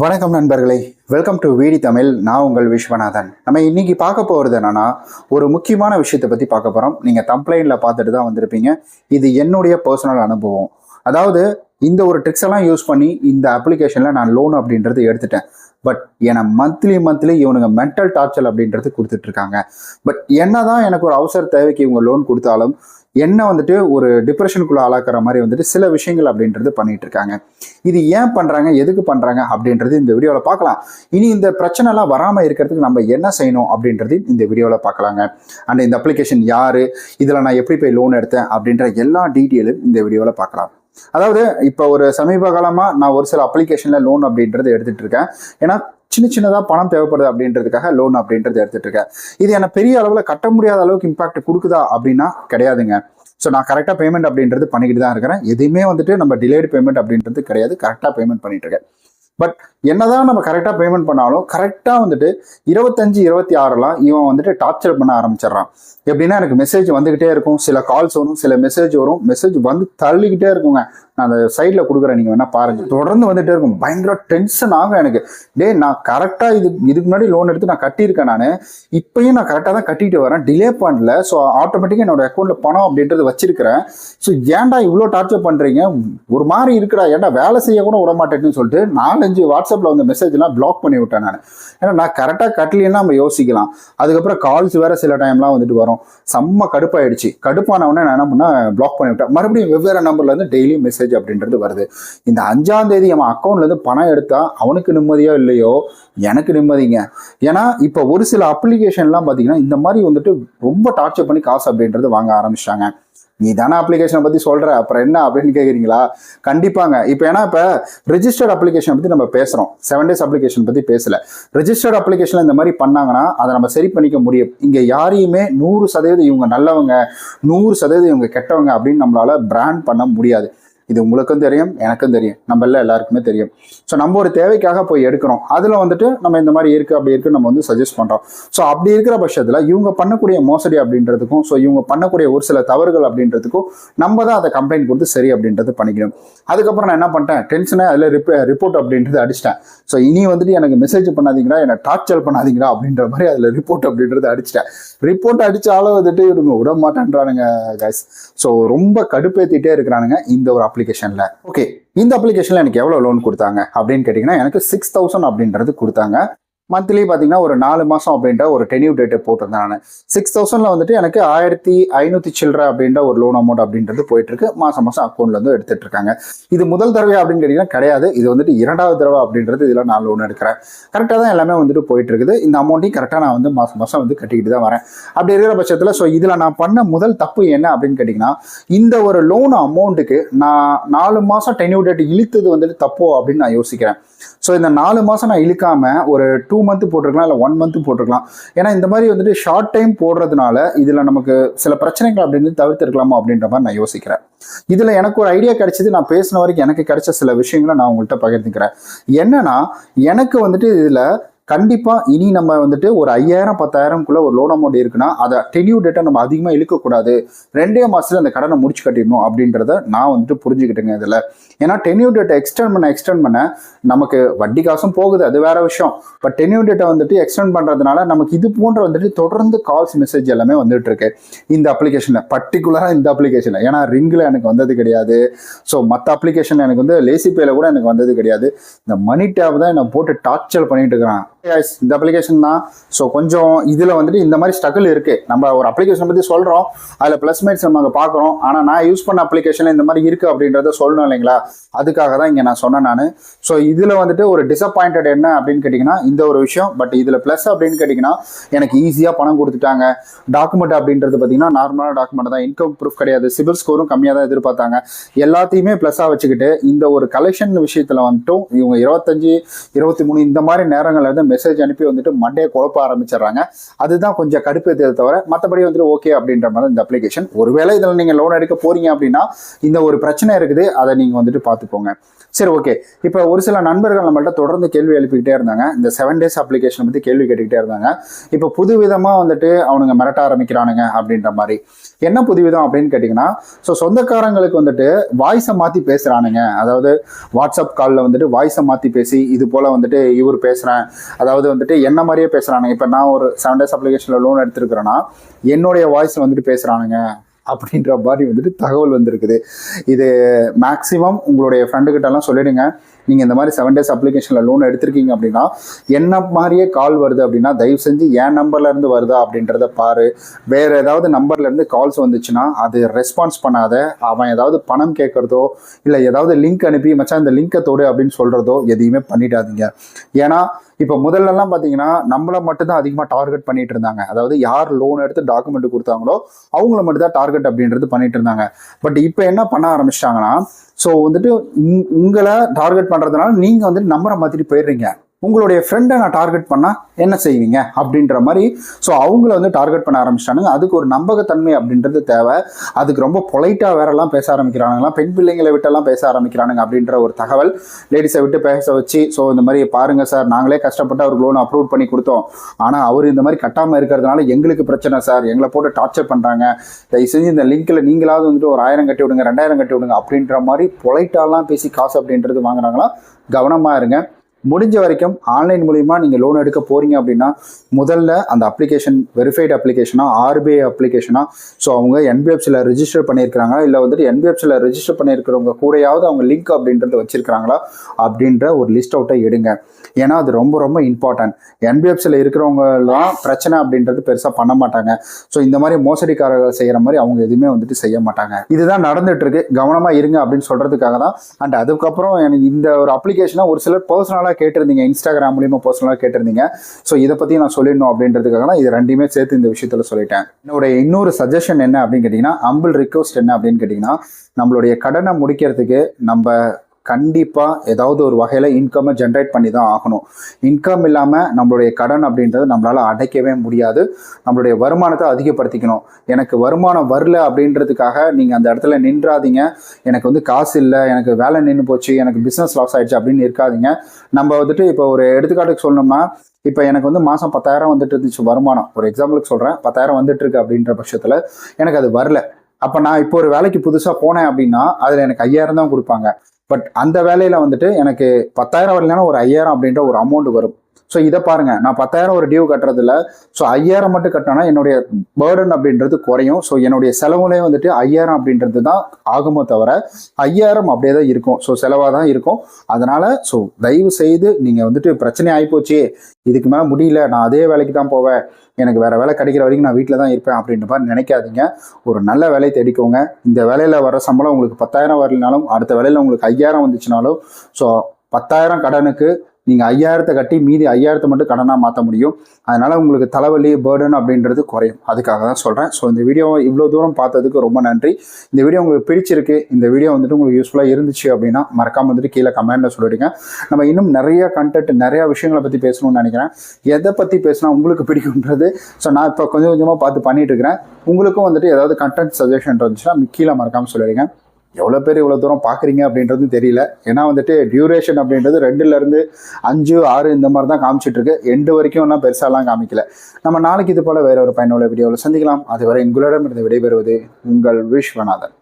வணக்கம் நண்பர்களே. Welcome to VD Tamil. நான் உங்கள் விஸ்வநாதன். நம்ம இன்னைக்கு பார்க்க போகிறது என்னன்னா ஒரு முக்கியமான விஷயத்தை பற்றி பார்க்க போகிறோம் நீங்கள் தம்ப்ளைனில் பார்த்துட்டு தான் வந்திருப்பீங்க. இது என்னுடைய பர்சனல் அனுபவம். அதாவது இந்த ஒரு ட்ரிக்ஸ் எல்லாம் யூஸ் பண்ணி இந்த அப்ளிகேஷனில் நான் லோன் அப்படின்றது எடுத்துட்டேன். பட் என மந்த்லி மந்த்லி இவனுங்க மென்டல் டார்ச்சர் அப்படின்றது கொடுத்துட்ருக்காங்க பட் என்னதான் எனக்கு ஒரு அவசர தேவைக்கு இவங்க லோன் கொடுத்தாலும் என்ன வந்துட்டு ஒரு டிப்ரெஷனுக்குள்ள ஆளாக்குற மாதிரி வந்துட்டு சில விஷயங்கள் அப்படின்றது பண்ணிட்டு இருக்காங்க. இது ஏன் பண்றாங்க? எதுக்கு பண்றாங்க? அப்படின்றது இந்த வீடியோவில் பார்க்கலாம். இனி இந்த பிரச்சனை எல்லாம் வராமல் இருக்கிறதுக்கு நம்ம என்ன செய்யணும் அப்படின்றது இந்த வீடியோவில் பார்க்கலாங்க. அண்ட் இந்த அப்ளிகேஷன் யாரு? இதில் நான் எப்படி போய் லோன் எடுத்தேன்? அப்படின்ற எல்லா டீட்டெயிலும் இந்த வீடியோவில் பார்க்கலாம். அதாவது இப்போ ஒரு சமீப காலமாக நான் ஒரு சில அப்ளிகேஷனில் லோன் அப்படின்றது எடுத்துட்டு இருக்கேன். ஏன்னா சின்ன சின்னதாக பணம் தேவைப்படுது அப்படின்றதுக்காக லோன் அப்படின்றது எடுத்துட்டு இருக்கேன். இது என்ன பெரிய அளவில் கட்ட முடியாத அளவுக்கு இம்பாக்ட் கொடுக்குதா அப்படின்னா கிடையாதுங்க. ஸோ நான் கரெக்டாக பேமெண்ட் அப்படின்றது பண்ணிக்கிட்டு தான் இருக்கிறேன். எதுவுமே வந்துட்டு நம்ம டிலேடு பேமெண்ட் அப்படின்றது கிடையாது. கரெக்டாக பேமெண்ட் பண்ணிட்டு இருக்கேன். பட் என்னதான் நம்ம கரெக்டாக பேமெண்ட் பண்ணாலும் கரெக்டாக வந்துட்டு இருபத்தஞ்சு இருபத்தி ஆறுலாம் இவன் வந்துட்டு டார்ச்சர் பண்ண ஆரம்பிச்சிடுறான். எப்படின்னா எனக்கு மெசேஜ் வந்துகிட்டே இருக்கும். சில கால்ஸ் வரும் சில மெசேஜ் வரும். மெசேஜ் வந்து தள்ளிக்கிட்டே இருக்குங்க. நான் அந்த சைடில் கொடுக்குறேன் நீங்கள் வேணா பாருங்க. தொடர்ந்து வந்துட்டே இருக்கும். பயங்கர டென்ஷன் ஆகும் எனக்கு. டே நான் கரெக்டாக இது இதுக்கு முன்னாடி லோன் எடுத்து நான் கட்டியிருக்கேன் நான். இப்பயும் நான் கரெக்டாக தான் கட்டிட்டு வரேன். டிலே பண்ணல. ஸோ ஆட்டோமேட்டிக்காக என்னோட அக்கௌண்ட்டில் பணம் அப்படின்றது வச்சிருக்கிறேன். ஸோ ஏன்டா இவ்வளோ டார்ச்சர் பண்ணுறீங்க ஒரு மாதிரி இருக்குடா. ஏன்டா வேலை செய்ய கூட விட மாட்டேன்னு சொல்லிட்டு நாலஞ்சு வாட்ஸ்அப்பில் வந்த மெசேஜ்லாம் பிளாக் பண்ணி விட்டேன் நான். ஏன்னா நான் கரெக்டாக கட்டலைன்னா நம்ம யோசிக்கலாம். அதுக்கப்புறம் கால்ஸ் வேறு சில டைம்லாம் வந்துட்டு வரும். செம்ம கடுப்பாயிடுச்சு. கடுப்பானவொடனே நான் என்ன பண்ணால் பிளாக் பண்ணி விட்டேன். மறுபடியும் வெவ்வேறு நம்பர்லேருந்து டெய்லி மெசேஜ் அப்படின்றது வருது. இந்த அஞ்சாம் தேதி அவன் அக்கௌண்ட்லேருந்து பணம் எடுத்தால் அவனுக்கு நிம்மதியோ இல்லையோ? எனக்கு நிம்மதிங்க. ஏன்னா இப்போ ஒரு சில அப்ளிகேஷன்லாம் பார்த்தீங்கன்னா இந்த மாதிரி வந்துட்டு ரொம்ப டார்ச்சர் பண்ணி காசு அப்படின்றது வாங்க ஆரம்பிச்சிட்டாங்க. நீ தானே அப்ளிகேஷனை பற்றி சொல்கிற அப்புறம் என்ன அப்படின்னு கேட்குறீங்களா கண்டிப்பாங்க. இப்போ ஏன்னா இப்போ ரிஜிஸ்டர்ட் அப்ளிகேஷன் பற்றி நம்ம பேசுகிறோம் செவன் டேஸ் அப்ளிகேஷன் பற்றி பேசல. ரிஜிஸ்டர்ட் அப்ளிகேஷனில் இந்த மாதிரி பண்ணாங்கன்னா அதை நம்ம சரி பண்ணிக்க முடியும். இங்கே யாரையுமே நூறு சதவீதம் இவங்க நல்லவங்க நூறு சதவீதம் இவங்க கெட்டவங்க அப்படின்னு நம்மளால பிராண்ட் பண்ண முடியாது. இது உங்களுக்கும் தெரியும் எனக்கும் தெரியும். நம்ம எல்லாம் எல்லாருக்குமே தெரியும். ஸோ நம்ம ஒரு தேவைக்காக போய் எடுக்கிறோம். அதில் வந்துட்டு நம்ம இந்த மாதிரி இருக்குது அப்படி இருக்குது நம்ம வந்து சஜஸ்ட் பண்ணுறோம் ஸோ அப்படி இருக்கிற பட்சத்தில் இவங்க பண்ணக்கூடிய மோசடி அப்படின்றதுக்கும் ஸோ இவங்க பண்ணக்கூடிய ஒரு சில தவறுகள் அப்படின்றதுக்கும் நம்ம தான் அதை கம்ப்ளைண்ட் கொடுத்து சரி அப்படின்றது பண்ணிக்கணும். அதுக்கப்புறம் நான் என்ன பண்ணிட்டேன்? டென்ஷனை அதில் ரிப்ப ரிப்போர்ட் அப்படின்றது அடிச்சிட்டேன். ஸோ இனி வந்துட்டு எனக்கு மெசேஜ் பண்ணாதீங்களா என்னை டார்ச்சர் பண்ணாதீங்களா அப்படின்ற மாதிரி அதில் ரிப்போர்ட் அப்படின்றது அடிச்சிட்டேன். ரிப்போர்ட் அடித்தாலும் வந்துட்டு இவங்க விட மாட்டேன்றானுங்க கைஸ் ஸோ ரொம்ப கடுப்பேற்றிட்டே இருக்கிறானுங்க. இந்த ஒரு அப்ளிகேஷனில் ஓகே இந்த அப்ளிகேஷனில் எனக்கு எவ்வளோ லோன் கொடுத்தாங்க அப்படின்னு கேட்டிங்கன்னா எனக்கு சிக்ஸ் தௌசண்ட் அப்படின்றது கொடுத்தாங்க. மந்த்லி பார்த்தீங்கன்னா ஒரு நாலு மாதம் அப்படின்ற ஒரு டென்யூ டேட்டு போட்டிருந்தேன் நான். சிக்ஸ் தௌசண்டில் வந்துட்டு எனக்கு ஆயிரத்தி ஐநூற்றி சில்லற அப்படின்ற ஒரு லோன் அமௌண்ட் அப்படின்றது போயிட்டுருக்கு. மாதம் மாதம் அக்கௌண்ட்லேருந்து எடுத்துகிட்டு இருக்காங்க. இது முதல் தடவை அப்படின்னு கேட்டிங்கன்னா கிடையாது. இது வந்துட்டு இரண்டாவது தடவை அப்படின்றது இதில் நான் லோன் எடுக்கிறேன். கரெக்டாக தான் எல்லாமே வந்துட்டு போயிட்டு இருக்குது இந்த அமௌண்ட்டையும் கரெக்டாக நான் வந்து மாதம் மாதம் வந்து கட்டிக்கிட்டு தான் வரேன். அப்படி இருக்கிற பட்சத்தில் ஸோ இதில் நான் பண்ண முதல் தப்பு என்ன அப்படின்னு கேட்டிங்கன்னா இந்த ஒரு லோன் அமௌண்ட்டுக்கு நான் நாலு மாதம் டென்யூ டேட் இழுத்தது வந்துட்டு தப்போ அப்படின்னு நான் யோசிக்கிறேன். ஸோ இந்த நாலு மாதம் நான் இழுக்காமல் ஒரு டூ மந்த் போட்டிருக்கலாம் இல்லை ஒன் மந்த் போட்டிருக்கலாம். ஏன்னா இந்த மாதிரி வந்துட்டு ஷார்ட் டைம் போடுறதுனால இதில் நமக்கு சில பிரச்சனைகள் அப்படின்னு தவிர்த்திருக்கலாமா அப்படின்ற மாதிரி நான் யோசிக்கிறேன். இதில் எனக்கு ஒரு ஐடியா கிடைச்சது நான் பேசின வரைக்கும் எனக்கு கிடைச்ச சில விஷயங்களை நான் உங்கள்கிட்ட பகிர்ந்துக்கிறேன். என்னன்னா எனக்கு வந்துட்டு இதில் கண்டிப்பாக இனி நம்ம வந்துட்டு ஒரு ஐயாயிரம் பத்தாயிரம்குள்ள ஒரு லோன் அமௌண்ட் இருக்குன்னா அதை டென்யூ டேட்டை நம்ம அதிகமாக இழுக்கக்கூடாது. ரெண்டே மாதத்துல அந்த கடனை முடிச்சு கட்டிடணும் அப்படின்றத நான் வந்துட்டு புரிஞ்சுக்கிட்டேங்க இதில். ஏன்னா டென்யூ டேட்டை எக்ஸ்டெண்ட் பண்ண எக்ஸ்டெண்ட் பண்ண நமக்கு வட்டி காசும் போகுது அது வேற விஷயம். பட் டென்யூ டேட்டை வந்துட்டு எக்ஸ்டெண்ட் பண்ணுறதுனால நமக்கு இது போன்ற வந்துட்டு தொடர்ந்து கால்ஸ் மெசேஜ் எல்லாமே வந்துட்டு இருக்கு. இந்த அப்ளிகேஷனில் பர்டிகுலராக இந்த அப்ளிகேஷனில் ஏன்னா ரிங்கில் எனக்கு வந்தது கிடையாது. ஸோ மற்ற அப்ளிகேஷனில் எனக்கு வந்து லேசி பேல கூட எனக்கு வந்தது கிடையாது. இந்த மணி டேப் தான் என்னை போட்டு டார்ச்சர் பண்ணிட்டு இருக்கிறான். Guys, இந்த அப்ளிகேஷன் தான். ஸோ கொஞ்சம் இதில் வந்துட்டு இந்த மாதிரி ஸ்ட்ரகிள் இருக்குது நம்ம ஒரு அப்ளிகேஷன் பற்றி சொல்கிறோம் அதில் ப்ளஸ் மைட்ஸ் நம்ம அங்கே பார்க்குறோம். ஆனால் நான் யூஸ் பண்ண அப்ளிகேஷனில் இந்த மாதிரி இருக்குது அப்படின்றத சொல்லணும் இல்லைங்களா? அதுக்காக தான் இங்கே நான் சொன்னேன் நான். ஸோ இதில் வந்துட்டு ஒரு டிசப்பாயிண்டட் என்ன அப்படின்னு கேட்டிங்கன்னா இந்த ஒரு விஷயம். பட் இதில் ப்ளஸ் அப்படின்னு கேட்டிங்கன்னா எனக்கு ஈஸியாக பணம் கொடுத்துட்டாங்க. டாக்குமெண்ட் அப்படின்றது பார்த்தீங்கன்னா நார்மலான டாக்குமெண்ட் தான். இன்கம் ப்ரூஃப் கிடையாது. சிபில் ஸ்கோரும் கம்மியாக தான் எதிர்பார்த்தாங்க. எல்லாத்தையுமே ப்ளஸ்ஸாக வச்சுக்கிட்டு இந்த ஒரு கலெக்ஷன் விஷயத்தில் வந்துட்டும் இவங்க இருபத்தஞ்சி இருபத்தி மூணு இந்த மாதிரி நேரங்களில் வந்து மெசேஜ் அனுப்பி வந்துட்டு மண்டே குழப்ப ஆரம்பிச்சிடுறாங்க. அதுதான் கொஞ்சம் கடுப்பேற்றதை தவிர மற்றபடி வந்துட்டு ஓகே அப்படின்ற மாதிரி இந்த அப்ளிகேஷன் ஒருவேளை இதில் நீங்கள் லோன் எடுக்க போறீங்க அப்படின்னா இந்த ஒரு பிரச்சனை இருக்குது அதை நீங்கள் வந்துட்டு பார்த்துக்கோங்க. சரி ஓகே இப்போ ஒரு சில நண்பர்கள் நம்மள்ட்ட தொடர்ந்து கேள்வி எழுப்பிக்கிட்டே இருந்தாங்க. இந்த செவன் டேஸ் அப்ளிகேஷன் பற்றி கேள்வி கேட்டுக்கிட்டே இருந்தாங்க. இப்போ புது விதமாக வந்துட்டு அவனுங்க மிரட்ட ஆரம்பிக்கிறானுங்க அப்படின்ற மாதிரி. என்ன புதுவிதம் அப்படின்னு கேட்டிங்கன்னா ஸோ சொந்தக்காரங்களுக்கு வந்துட்டு வாய்ஸை மாற்றி பேசுகிறானுங்க அதாவது வாட்ஸ்அப் காலில் வந்துட்டு வாய்ஸை மாற்றி பேசி இது போல் வந்துட்டு இவர் பேசுகிறேன் அதாவது வந்துட்டு என்ன மாதிரியே பேசுகிறானுங்க இப்போ நான் ஒரு செவன் டேஸ் அப்ளிகேஷனில் லோன் எடுத்திருக்கிறேன்னா என்னுடைய வாய்ஸில் வந்துட்டு பேசுகிறானுங்க அப்படின்ற மாதிரி வந்துட்டு தகவல் வந்திருக்குது. இது மேக்ஸிமம் உங்களுடைய ஃப்ரெண்டுக்கிட்டலாம் சொல்லிடுங்க. நீங்கள் இந்த மாதிரி செவன் டேஸ் அப்ளிகேஷனில் லோன் எடுத்திருக்கீங்க அப்படின்னா என்ன மாதிரியே கால் வருது அப்படின்னா தயவு செஞ்சு என் நம்பர்லேருந்து வருதா அப்படின்றத பாரு. வேறு ஏதாவது நம்பர்லேருந்து கால்ஸ் வந்துச்சுன்னா அது ரெஸ்பான்ஸ் பண்ணாத. அவன் ஏதாவது பணம் கேட்குறதோ இல்லை ஏதாவது லிங்க் அனுப்பி மச்சான் இந்த லிங்கை தொடு அப்படின்னு சொல்கிறதோ எதையுமே பண்ணிடாதீங்க. ஏன்னா இப்போ முதல்லலாம் பார்த்தீங்கன்னா நம்மளை மட்டும்தான் அதிகமாக டார்கெட் பண்ணிட்டு இருந்தாங்க. அதாவது யார் லோன் எடுத்து டாக்குமெண்ட் கொடுத்தாங்களோ அவங்கள மட்டும் தான் டார்கெட் அப்படின்றது பண்ணிட்டு இருந்தாங்க. பட் இப்போ என்ன பண்ண ஆரம்பிச்சிட்டாங்கன்னா ஸோ வந்துட்டு உங்- உங்களை டார்கெட் பண்ணுறதுனால நீங்கள் வந்துட்டு நம்பரை மாற்றிட்டு போயிடுறீங்க. உங்களுடைய ஃப்ரெண்டை நான் டார்கெட் பண்ணால் என்ன செய்வீங்க? அப்படின்ற மாதிரி ஸோ அவங்கள வந்து டார்கெட் பண்ண ஆரம்பிச்சிட்டானுங்க. அதுக்கு ஒரு நம்பகத்தன்மை அப்படின்றது தேவை. அதுக்கு ரொம்ப பொலைட்டாக வேறெல்லாம் பேச ஆரம்பிக்கிறானுங்களாம். பெண் பிள்ளைங்களை விட்டெல்லாம் பேச ஆரம்பிக்கிறானுங்க அப்படின்ற ஒரு தகவல் லேடிஸை விட்டு பேச வச்சு ஸோ இந்த மாதிரி பாருங்கள் சார் நாங்களே கஷ்டப்பட்டு அவருக்கு லோன் அப்ரூவ் பண்ணி கொடுத்தோம். ஆனால் அவர் இந்த மாதிரி கட்டாமல் இருக்கிறதுனால எங்களுக்கு பிரச்சனை சார் எங்களை போட்டு டார்ச்சர் பண்ணுறாங்க தயவு செஞ்சு இந்த லிங்க்கில் நீங்களாவது வந்துட்டு ஒரு ஆயிரம் கட்டி விடுங்க ரெண்டாயிரம் கட்டி விடுங்க அப்படின்ற மாதிரி பொலைட்டாலாம் பேசி காசு அப்படின்றது வாங்குறாங்களா? கவனமாக இருங்க. முடிஞ்ச வரைக்கும் ஆன்லைன் மூலிமா நீங்கள் லோன் எடுக்க போகிறீங்க அப்படின்னா முதல்ல அந்த அப்ளிகேஷன் வெரிஃபைடு அப்ளிகேஷனா ஆர்பிஐ அப்ளிகேஷனா ஸோ அவங்க என்பிஎஃப்சியில் ரிஜிஸ்டர் பண்ணியிருக்கிறாங்க இல்லை வந்துட்டு என்பிஎஃப்சியில் ரிஜிஸ்டர் பண்ணியிருக்கிறவங்க கூடயாவது அவங்க லிங்க் அப்படின்றது வச்சுருக்கிறாங்களா? அப்படின்ற ஒரு லிஸ்ட் அவுட்டை எடுங்க. ஏன்னா அது ரொம்ப ரொம்ப இம்பார்ட்டன்ட் என்பிஎஃப்சியில் இருக்கிறவங்கலாம் பிரச்சனை அப்படின்றது பெருசாக பண்ண மாட்டாங்க. ஸோ இந்த மாதிரி மோசடிக்காரர்கள் செய்கிற மாதிரி அவங்க எதுவுமே வந்துட்டு செய்ய மாட்டாங்க. இதுதான் நடந்துட்டு இருக்கு கவனமாக இருங்க அப்படின்னு சொல்கிறதுக்காக தான் அண்ட் அதுக்கப்புறம் எனக்கு இந்த ஒரு அப்ளிகேஷனை ஒரு சிலர் பர்சனலாக கேட்டிருந்தீங்க. இன்ஸ்டாகிராம் மூலியமா பர்சனலாக கேட்டிருந்தீங்க. ஸோ இதை பற்றி நான் சொல்லிடணும் அப்படின்றதுக்காக தான் இது ரெண்டுமே சேர்த்து இந்த விஷயத்தில் சொல்லிட்டேன். என்னுடைய இன்னொரு சஜஷன் என்ன அப்படின்னு கேட்டிங்கன்னா அம்பிள் ரிக்வஸ்ட் என்ன அப்படின்னு கேட்டிங்கன்னா நம்மளுடைய கடனை முடிக்கிறதுக்கு நம்ம கண்டிப்பாக ஏதாவது ஒரு வகையில் இன்கம்மை ஜென்ரேட் பண்ணி தான் ஆகணும். இன்கம் இல்லாமல் நம்மளுடைய கடன் அப்படின்றது நம்மளால் அடைக்கவே முடியாது. நம்மளுடைய வருமானத்தை அதிகப்படுத்திக்கணும். எனக்கு வருமானம் வரல அப்படின்றதுக்காக நீங்கள் அந்த இடத்துல நின்றாதீங்க. எனக்கு வந்து காசு இல்லை எனக்கு வேலை நின்று போச்சு எனக்கு பிஸ்னஸ் லாஸ் ஆயிடுச்சு அப்படின்னு இருக்காதீங்க. நம்ம வந்துட்டு இப்போ ஒரு எடுத்துக்காட்டுக்கு சொல்லணும்னா இப்போ எனக்கு வந்து மாதம் பத்தாயிரம் வந்துட்டு இருந்துச்சு வருமானம். ஒரு எக்ஸாம்பிளுக்கு சொல்கிறேன் பத்தாயிரம் வந்துட்டு இருக்கு அப்படின்ற பட்சத்தில் எனக்கு அது வரல. அப்போ நான் இப்போ ஒரு வேலைக்கு புதுசாக போனேன் அப்படின்னா அதில் எனக்கு ஐயாயிரம் தான் கொடுப்பாங்க. பட் அந்த வேலையில் வந்துட்டு எனக்கு பத்தாயிரம் வரலனா ஒரு ஐயாயிரம் அப்படின்ற ஒரு அமௌண்ட் வரும். ஸோ இதை பாருங்க. நான் பத்தாயிரம் ஒரு டியூ கட்டுறதுல ஸோ ஐயாயிரம் மட்டும் கட்டினா என்னுடைய பேர்டன் அப்படின்றது குறையும். ஸோ என்னுடைய செலவுலேயே வந்துட்டு ஐயாயிரம் அப்படின்றது தான் ஆகுமோ தவிர ஐயாயிரம் அப்படியே தான் இருக்கும். ஸோ செலவாக தான் இருக்கும். அதனால ஸோ தயவு செய்து நீங்கள் வந்துட்டு பிரச்சனை ஆகிப்போச்சு இதுக்கு மேலே முடியல. நான் அதே வேலைக்கு தான் போவேன். எனக்கு வேற வேலை கிடைக்கிற வரைக்கும் நான் வீட்டில் தான் இருப்பேன் அப்படின்ற மாதிரி நினைக்காதீங்க. ஒரு நல்ல வேலையை தேடிக்கோங்க. இந்த வேலையில் வர சம்பளம் உங்களுக்கு பத்தாயிரம் வரலனாலும் அடுத்த வேலையில் உங்களுக்கு ஐயாயிரம் வந்துச்சுனாலும் ஸோ பத்தாயிரம் கடனுக்கு நீங்கள் ஐயாயிரத்தை கட்டி மீதி ஐயாயிரத்தை மட்டும் கடனாக மாற்ற முடியும். அதனால் உங்களுக்கு தலைவலி பேர்டன் அப்படின்றது குறையும். அதுக்காக தான் சொல்கிறேன் ஸோ இந்த வீடியோவை இவ்வளோ தூரம் பார்த்ததுக்கு ரொம்ப நன்றி. இந்த வீடியோ உங்களுக்கு பிடிச்சிருக்கு. இந்த வீடியோ வந்துட்டு உங்களுக்கு யூஸ்ஃபுல்லாக இருந்துச்சு அப்படின்னா மறக்காம வந்துட்டு கீழே கமெண்ட்டில் சொல்லிடுங்க. நம்ம இன்னும் நிறைய கண்டென்ட் நிறையா விஷயங்களை பற்றி பேசணும்னு நினைக்கிறேன். எதை பற்றி பேசினா உங்களுக்கு பிடிக்குன்றது ஸோ நான் இப்போ கொஞ்சம் கொஞ்சமாக பார்த்து பண்ணிகிட்டு இருக்கிறேன். உங்களுக்கும் வந்துட்டு ஏதாவது கண்டென்ட் சஜஷன் இருந்துச்சுன்னா கீழே மறக்காமல் சொல்லிடுங்க. எவ்வளோ பேர் இவ்வளோ தூரம் பார்க்குறீங்க அப்படின்றது தெரியல. ஏன்னா வந்துட்டு டியூரேஷன் அப்படின்றது ரெண்டுலேருந்து அஞ்சு ஆறு இந்த மாதிரி தான் காமிச்சிட்ருக்கு எண்டு வரைக்கும் ஒன்றும் பெருசாலாம் காமிக்கல. நம்ம நாளைக்கு இது போல் வேற ஒரு பயனுள்ள வீடியோவில் சந்திக்கலாம். அதுவரை உங்களிடம் இருந்து விடைபெறுவது உங்கள் விஸ்வநாதன்.